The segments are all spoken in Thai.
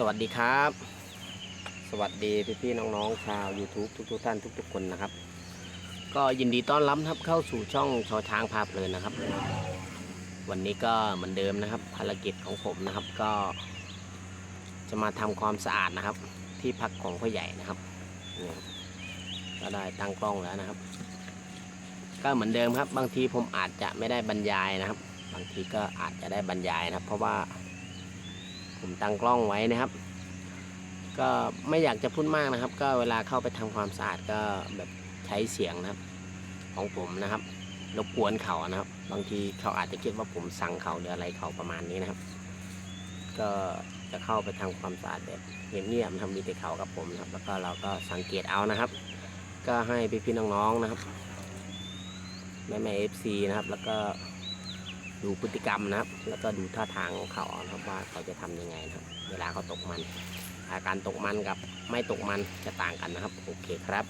สวัสดีครับ สวัสดีพี่ๆน้องๆชาว YouTube ทุกๆท่านทุก ๆ คนนะครับ ก็ยินดีต้อนรับครับเข้าสู่ช่องชอช้างพาเพลินนะครับ วันนี้ก็เหมือนเดิมนะครับ ภารกิจของผมนะครับก็ จะมาทำความสะอาดนะครับ ที่พักของพ่อใหญ่นะครับก็ได้ตั้งกล้องแล้วนะครับ ก็เหมือนเดิมครับ บางทีผมอาจจะไม่ได้บรรยายนะครับ บางทีก็อาจจะได้บรรยายนะครับ เพราะว่า ผมตั้งกล้องไว้นะครับ ก็ไม่อยากจะพูดมากนะครับ ก็เวลาเข้าไปทำความสะอาดก็แบบใช้เสียงนะครับ ของผมนะครับรบกวนเขานะครับ บางทีเขาอาจจะคิดว่าผมสั่งเขาหรืออะไรเขาประมาณนี้นะครับ ก็จะเข้าไปทำความสะอาดแบบเงียบๆทำมีแต่เขากับผมนะครับ แล้วก็เราก็สังเกตเอานะครับ ก็ให้พี่ๆน้องๆนะครับแม่แม่เอฟซีนะครับ แล้วก็ ดูพฤติกรรมนะครับ แล้วก็ดูท่าทางของเขาครับว่าเขาจะทำยังไงนะครับ เวลาเขาตกมัน อาการตกมันกับไม่ตกมันจะต่างกันนะครับ โอเคครับ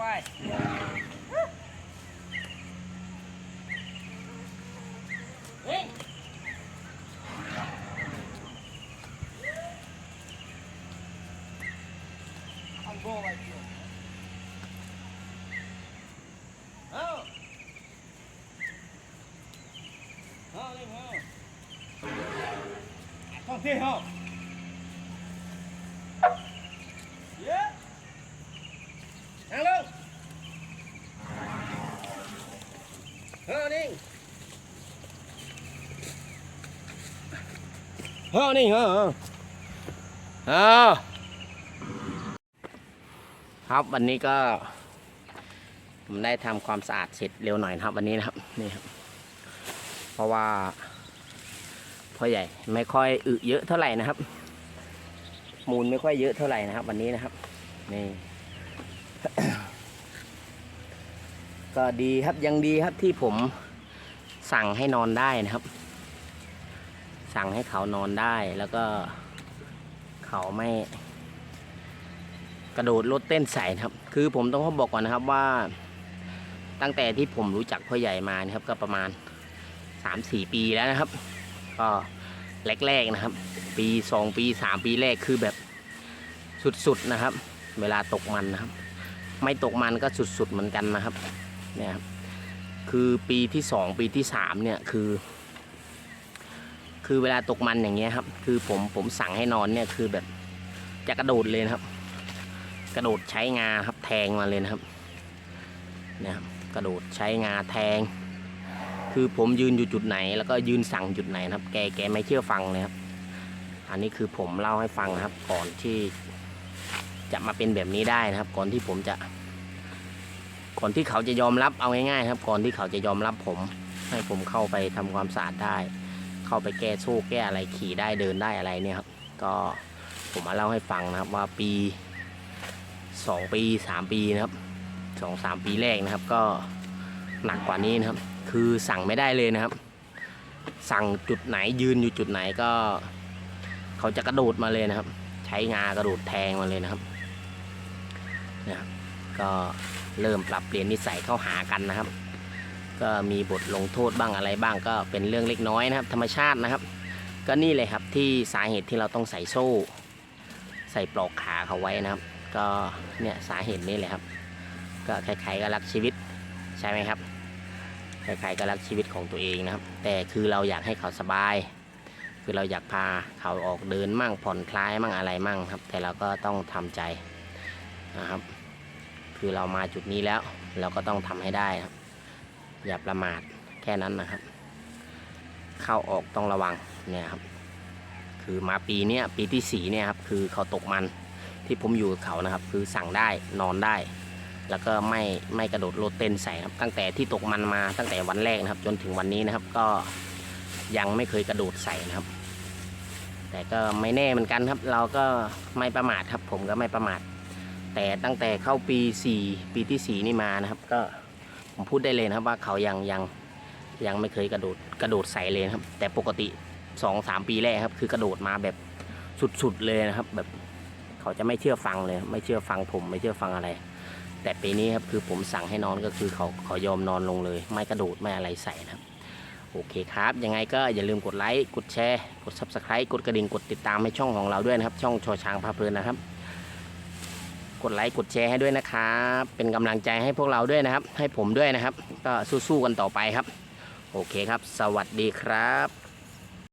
ભાઈ I'll go like you. Oh! Oh, leave home. I can't stay. Hơ đi Hơ đi hơ เออครับวันนี้ก็ผมได้ทำความสะอาดเสร็จเร็วหน่อยนะครับ วันนี้นะครับนี่ครับ เพราะว่าพ่อใหญ่ไม่ค่อยอึเยอะเท่าไหร่นะครับ มูลไม่ค่อยเยอะเท่าไหร่นะครับ วันนี้นะครับนี่ ก็ดีครับยังดีครับที่ผมสั่งให้นอนได้นะครับ สั่งให้เขานอนได้แล้วก็เขาไม่ กระโดดรถเต้นใส่ครับ คือผมต้องขอบอกก่อนนะครับว่า ตั้งแต่ที่ผมรู้จักพ่อใหญ่มานะครับ ก็ประมาณ3-4ปีแล้วนะครับ ก็แรกๆนะครับ ปี2ปี3ปีแรกคือแบบสุดๆนะครับ เวลาตกมันนะครับ ไม่ตกมันก็สุดๆเหมือนกันนะครับ นี่ยครับคือปีที่2ปีที่3เนี่ยคือ คือเวลาตกมันอย่างเงี้ยครับ คือผมผมสั่งให้นอนเนี่ยคือแบบจะกระโดดเลยนะครับ กระโดดใช้งาครับแทงมาเลยนะครับเนี่ยครับกระโดดใช้งาแทง คือผมยืนอยู่จุดไหน แล้วก็ยืนสั่งจุดไหนนะครับ แกแกไม่เชื่อฟังเลยครับ อันนี้คือผมเล่าให้ฟังนะครับ ก่อนที่จะมาเป็นแบบนี้ได้นะครับ ก่อนที่ผมจะ ก่อนที่เขาจะยอมรับเอาง่ายๆครับ ก่อนที่เขาจะยอมรับผม ให้ผมเข้าไปทำความสะอาดได้ เข้าไปแก้โซ่แก้อะไรขี่ได้เดินได้อะไรเนี่ยครับก็ผมมาเล่าให้ฟังนะครับว่าปีสองปีสามปีนะครับสองสามปีแรกนะครับ ก็หนักกว่านี้นะครับ คือสั่งไม่ได้เลยนะครับ สั่งจุดไหนยืนอยู่จุดไหนก็ เขาจะกระโดดมาเลยนะครับ ใช้งากระโดดแทงมาเลยนะครับนะครับก็ เริ่มปรับเปลี่ยนนิสัยเข้าหากันนะครับ ก็มีบทลงโทษบ้างอะไรบ้างก็เป็นเรื่องเล็กน้อยนะครับ ธรรมชาตินะครับ ก็นี่เลยครับที่สาเหตุที่เราต้องใส่โซ่ ใส่ปลอกขาเขาไว้นะครับ ก็เนี่ยสาเหตุนี้เลยครับ ก็ใครๆก็รักชีวิตใช่ไหมครับใครๆก็รักชีวิตของตัวเองนะครับ แต่คือเราอยากให้เขาสบาย คือเราอยากพาเขาออกเดินมั่งผ่อนคลายมั่งอะไรมั่งครับ แต่เราก็ต้องทำใจนะครับ คือเรามาจุดนี้แล้ว เราก็ต้องทำให้ได้ครับ อย่าประมาทแค่นั้นนะครับ เข้าออกต้องระวังเนี่ยครับ คือมาปีเนี้ยปีที่สี่เนี่ยครับคือเขาตกมันที่ผมอยู่กับเขานะครับ คือสั่งได้นอนได้ แล้วก็ไม่ไม่กระโดดโลดเต้นใส่ครับ ตั้งแต่ที่ตกมันมาตั้งแต่วันแรกนะครับ จนถึงวันนี้นะครับก็ยังไม่เคยกระโดดใส่นะครับ แต่ก็ไม่แน่เหมือนกันครับ เราก็ไม่ประมาทครับ ผมก็ไม่ประมาท แต่ตั้งแต่เข้าปีสี่ปีที่สี่นี่มานะครับ ก็ผมพูดได้เลยนะครับว่าเขายังยังยังไม่เคยกระโดดกระโดดใส่เลยครับ แต่ปกติสองสามปีแรกครับ คือกระโดดมาแบบสุดๆเลยนะครับ แบบเขาจะไม่เชื่อฟังเลย ไม่เชื่อฟังผมไม่เชื่อฟังอะไร แต่ปีนี้ครับคือผมสั่งให้นอนก็คือเขาเขายอมนอนลงเลย ไม่กระโดดไม่อะไรใส่นะครับโอเคครับ ยังไงก็อย่าลืมกดไลค์ กดแชร์ กด subscribe กดกระดิ่ง กดติดตามให้ช่องของเราด้วยนะครับ ช่องชอช้างพาเพลินนะครับ กดไลค์กดแชร์ให้ด้วยนะครับเป็นกำลังใจให้พวกเราด้วยนะครับ ให้ผมด้วยนะครับ ก็สู้ๆกันต่อไปครับ โอเคครับ สวัสดีครับ